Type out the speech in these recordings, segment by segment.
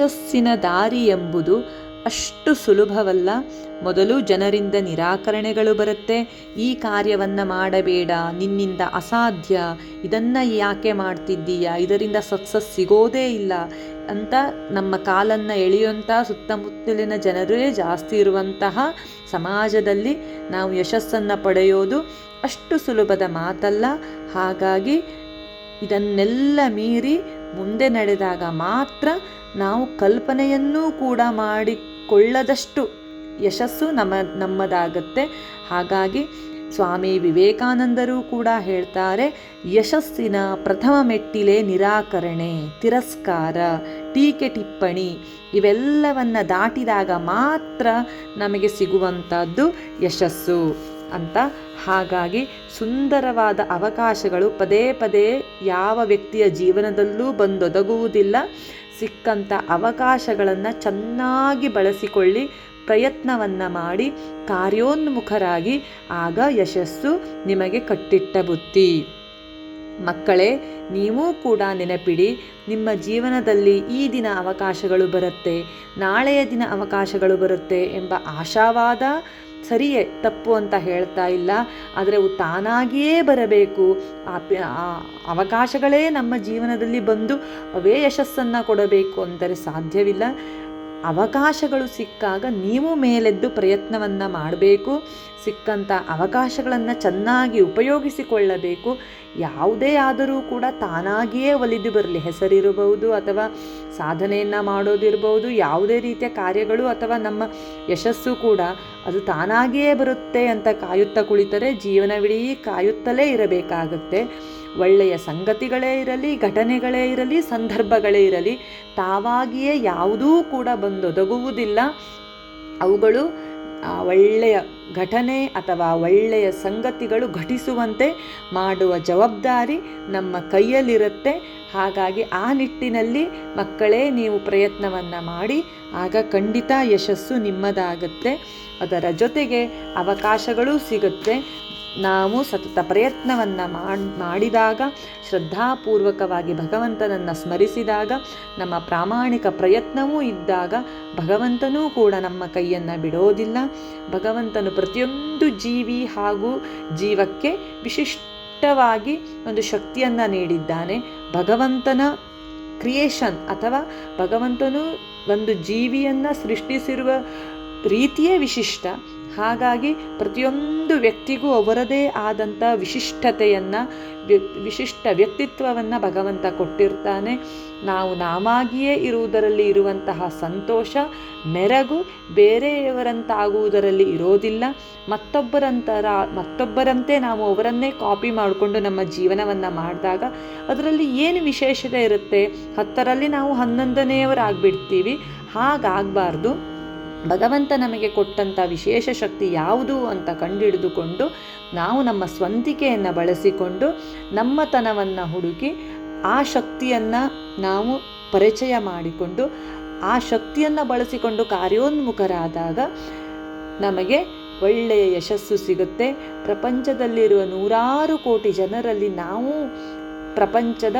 ಯಶಸ್ಸಿನ ದಾರಿ ಎಂಬುದು ಅಷ್ಟು ಸುಲಭವಲ್ಲ. ಮೊದಲು ಜನರಿಂದ ನಿರಾಕರಣೆಗಳು ಬರುತ್ತೆ. ಈ ಕಾರ್ಯವನ್ನು ಮಾಡಬೇಡ, ನಿನ್ನಿಂದ ಅಸಾಧ್ಯ, ಇದನ್ನು ಯಾಕೆ ಮಾಡ್ತಿದ್ದೀಯಾ, ಇದರಿಂದ ಸಕ್ಸಸ್ ಸಿಗೋದೇ ಇಲ್ಲ ಅಂತ ನಮ್ಮ ಕಾಲನ್ನು ಎಳೆಯುವಂಥ ಸುತ್ತಮುತ್ತಲಿನ ಜನರೇ ಜಾಸ್ತಿ ಇರುವಂತಹ ಸಮಾಜದಲ್ಲಿ ನಾವು ಯಶಸ್ಸನ್ನು ಪಡೆಯೋದು ಅಷ್ಟು ಸುಲಭದ ಮಾತಲ್ಲ. ಹಾಗಾಗಿ ಇದನ್ನೆಲ್ಲ ಮೀರಿ ಮುಂದೆ ನಡೆದಾಗ ಮಾತ್ರ ನಾವು ಕಲ್ಪನೆಯನ್ನೂ ಕೂಡ ಮಾಡಿಕೊಳ್ಳದಷ್ಟು ಯಶಸ್ಸು ನಮ್ಮ, ನಮ್ಮದಾಗತ್ತೆ. ಹಾಗಾಗಿ ಸ್ವಾಮಿ ವಿವೇಕಾನಂದರು ಕೂಡ ಹೇಳ್ತಾರೆ, ಯಶಸ್ಸಿನ ಪ್ರಥಮ ಮೆಟ್ಟಿಲೆ ನಿರಾಕರಣೆ, ತಿರಸ್ಕಾರ, ಟೀಕೆ ಟಿಪ್ಪಣಿ ಇವೆಲ್ಲವನ್ನು ದಾಟಿದಾಗ ಮಾತ್ರ ನಮಗೆ ಸಿಗುವಂಥದ್ದು ಯಶಸ್ಸು. ಅಂತ ಹಾಗಾಗಿ ಸುಂದರವಾದ ಅವಕಾಶಗಳು ಪದೇ ಪದೇ ಯಾವ ವ್ಯಕ್ತಿಯ ಜೀವನದಲ್ಲೂ ಬಂದೊದಗುವುದಿಲ್ಲ. ಸಿಕ್ಕಂಥ ಅವಕಾಶಗಳನ್ನು ಚೆನ್ನಾಗಿ ಬಳಸಿಕೊಳ್ಳಿ, ಪ್ರಯತ್ನವನ್ನು ಮಾಡಿ, ಕಾರ್ಯೋನ್ಮುಖರಾಗಿ, ಆಗ ಯಶಸ್ಸು ನಿಮಗೆ ಕಟ್ಟಿಟ್ಟ ಬುತ್ತಿ. ಮಕ್ಕಳೇ, ನೀವೂ ಕೂಡ ನೆನಪಿಡಿ, ನಿಮ್ಮ ಜೀವನದಲ್ಲಿ ಈ ದಿನ ಅವಕಾಶಗಳು ಬರುತ್ತೆ, ನಾಳೆಯ ದಿನ ಅವಕಾಶಗಳು ಬರುತ್ತೆ ಎಂಬ ಆಶಾವಾದ ಸರಿಯೇ, ತಪ್ಪು ಅಂತ ಹೇಳ್ತಾ ಇಲ್ಲ. ಆದರೆ ಅವು ತಾನಾಗಿಯೇ ಬರಬೇಕು. ಆ ಅವಕಾಶಗಳೇ ನಮ್ಮ ಜೀವನದಲ್ಲಿ ಬಂದು ಅವೇ ಯಶಸ್ಸನ್ನು ಕೊಡಬೇಕು ಅಂದರೆ ಸಾಧ್ಯವಿಲ್ಲ. ಅವಕಾಶಗಳು ಸಿಕ್ಕಾಗ ನೀವು ಮೇಲೆದ್ದು ಪ್ರಯತ್ನವನ್ನು ಮಾಡಬೇಕು ಸಿಕ್ಕಂಥ ಅವಕಾಶಗಳನ್ನು ಚೆನ್ನಾಗಿ ಉಪಯೋಗಿಸಿಕೊಳ್ಳಬೇಕು. ಯಾವುದೇ ಆದರೂ ಕೂಡ ತಾನಾಗಿಯೇ ಒಲಿದು ಬರಲಿ, ಹೆಸರಿರಬಹುದು ಅಥವಾ ಸಾಧನೆಯನ್ನು ಮಾಡೋದಿರಬಹುದು ಯಾವುದೇ ರೀತಿಯ ಕಾರ್ಯಗಳು ಅಥವಾ ನಮ್ಮ ಯಶಸ್ಸು ಕೂಡ ಅದು ತಾನಾಗಿಯೇ ಬರುತ್ತೆ ಅಂತ ಕಾಯುತ್ತಾ ಕುಳಿತರೆ ಜೀವನವಿಡೀ ಕಾಯುತ್ತಲೇ ಇರಬೇಕಾಗತ್ತೆ. ಒಳ್ಳೆಯ ಸಂಗತಿಗಳೇ ಇರಲಿ, ಘಟನೆಗಳೇ ಇರಲಿ, ಸಂದರ್ಭಗಳೇ ಇರಲಿ, ತಾವಾಗಿಯೇ ಯಾವುದೂ ಕೂಡ ಬಂದೊದಗುವುದಿಲ್ಲ. ಅವುಗಳು ಒಳ್ಳೆಯ ಘಟನೆ ಅಥವಾ ಒಳ್ಳೆಯ ಸಂಗತಿಗಳು ಘಟಿಸುವಂತೆ ಮಾಡುವ ಜವಾಬ್ದಾರಿ ನಮ್ಮ ಕೈಯಲ್ಲಿರುತ್ತೆ. ಹಾಗಾಗಿ ಆ ನಿಟ್ಟಿನಲ್ಲಿ ಮಕ್ಕಳೇ ನೀವು ಪ್ರಯತ್ನವನ್ನು ಮಾಡಿ, ಆಗ ಖಂಡಿತ ಯಶಸ್ಸು ನಿಮ್ಮದಾಗುತ್ತೆ. ಅದರ ಜೊತೆಗೆ ಅವಕಾಶಗಳು ಸಿಗುತ್ತೆ. ನಾವು ಸತತ ಪ್ರಯತ್ನವನ್ನು ಮಾಡಿದಾಗ, ಶ್ರದ್ಧಾಪೂರ್ವಕವಾಗಿ ಭಗವಂತನನ್ನು ಸ್ಮರಿಸಿದಾಗ, ನಮ್ಮ ಪ್ರಾಮಾಣಿಕ ಪ್ರಯತ್ನವೂ ಇದ್ದಾಗ ಭಗವಂತನೂ ಕೂಡ ನಮ್ಮ ಕೈಯನ್ನು ಬಿಡೋದಿಲ್ಲ. ಭಗವಂತನು ಪ್ರತಿಯೊಂದು ಜೀವಿ ಹಾಗೂ ಜೀವಕ್ಕೆ ವಿಶಿಷ್ಟವಾಗಿ ಒಂದು ಶಕ್ತಿಯನ್ನು ನೀಡಿದ್ದಾನೆ. ಭಗವಂತನ ಕ್ರಿಯೇಷನ್ ಅಥವಾ ಭಗವಂತನು ಒಂದು ಜೀವಿಯನ್ನು ಸೃಷ್ಟಿಸಿರುವ ರೀತಿಯೇ ವಿಶಿಷ್ಟ. ಹಾಗಾಗಿ ಪ್ರತಿಯೊಂದು ವ್ಯಕ್ತಿಗೂ ಅವರದೇ ಆದಂಥ ವಿಶಿಷ್ಟತೆಯನ್ನು ವಿಶಿಷ್ಟ ವ್ಯಕ್ತಿತ್ವವನ್ನು ಭಗವಂತ ಕೊಟ್ಟಿರ್ತಾನೆ. ನಾವು ನಾಮಾಗಿಯೇ ಇರುವುದರಲ್ಲಿ ಇರುವಂತಹ ಸಂತೋಷ, ಮೆರಗು ಬೇರೆಯವರಂತಾಗುವುದರಲ್ಲಿ ಇರೋದಿಲ್ಲ. ಮತ್ತೊಬ್ಬರಂತರ, ಮತ್ತೊಬ್ಬರಂತೆ ನಾವು ಅವರನ್ನೇ ಕಾಪಿ ಮಾಡಿಕೊಂಡು ನಮ್ಮ ಜೀವನವನ್ನು ಮಾಡಿದಾಗ ಅದರಲ್ಲಿ ಏನು ವಿಶೇಷತೆ ಇರುತ್ತೆ? ಹತ್ತರಲ್ಲಿ ನಾವು ಹನ್ನೊಂದನೆಯವರಾಗ್ಬಿಡ್ತೀವಿ. ಹಾಗಾಗಬಾರ್ದು. ಭಗವಂತ ನಮಗೆ ಕೊಟ್ಟಂಥ ವಿಶೇಷ ಶಕ್ತಿ ಯಾವುದು ಅಂತ ಕಂಡುಹಿಡಿದುಕೊಂಡು ನಾವು ನಮ್ಮ ಸ್ವಂತಿಕೆಯನ್ನು ಬಳಸಿಕೊಂಡು ನಮ್ಮತನವನ್ನು ಹುಡುಕಿ ಆ ಶಕ್ತಿಯನ್ನು ನಾವು ಪರಿಚಯ ಮಾಡಿಕೊಂಡು ಆ ಶಕ್ತಿಯನ್ನು ಬಳಸಿಕೊಂಡು ಕಾರ್ಯೋನ್ಮುಖರಾದಾಗ ನಮಗೆ ಒಳ್ಳೆಯ ಯಶಸ್ಸು ಸಿಗುತ್ತೆ. ಪ್ರಪಂಚದಲ್ಲಿರುವ ನೂರಾರು ಕೋಟಿ ಜನರಲ್ಲಿ ನಾವು ಪ್ರಪಂಚದ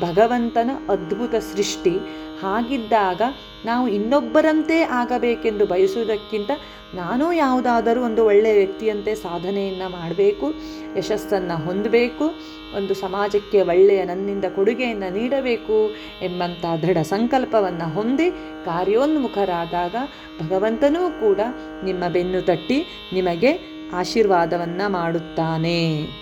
ಭಗವಂತನ ಅದ್ಭುತ ಸೃಷ್ಟಿ ಹಾಗಿದ್ದಾಗ ನಾವು ಇನ್ನೊಬ್ಬರಂತೆ ಆಗಬೇಕೆಂದು ಬಯಸುವುದಕ್ಕಿಂತ ನಾನು ಯಾವುದಾದರೂ ಒಂದು ಒಳ್ಳೆಯ ವ್ಯಕ್ತಿಯಂತೆ ಸಾಧನೆಯನ್ನು ಮಾಡಬೇಕು, ಯಶಸ್ಸನ್ನು ಹೊಂದಬೇಕು, ಒಂದು ಸಮಾಜಕ್ಕೆ ಒಳ್ಳೆಯ ನನ್ನಿಂದ ಕೊಡುಗೆಯನ್ನು ನೀಡಬೇಕು ಎಂಬಂಥ ದೃಢ ಸಂಕಲ್ಪವನ್ನು ಹೊಂದಿ ಕಾರ್ಯೋನ್ಮುಖರಾದಾಗ ಭಗವಂತನೂ ಕೂಡ ನಿಮ್ಮ ಬೆನ್ನು ತಟ್ಟಿ ನಿಮಗೆ ಆಶೀರ್ವಾದವನ್ನು ಮಾಡುತ್ತಾನೆ.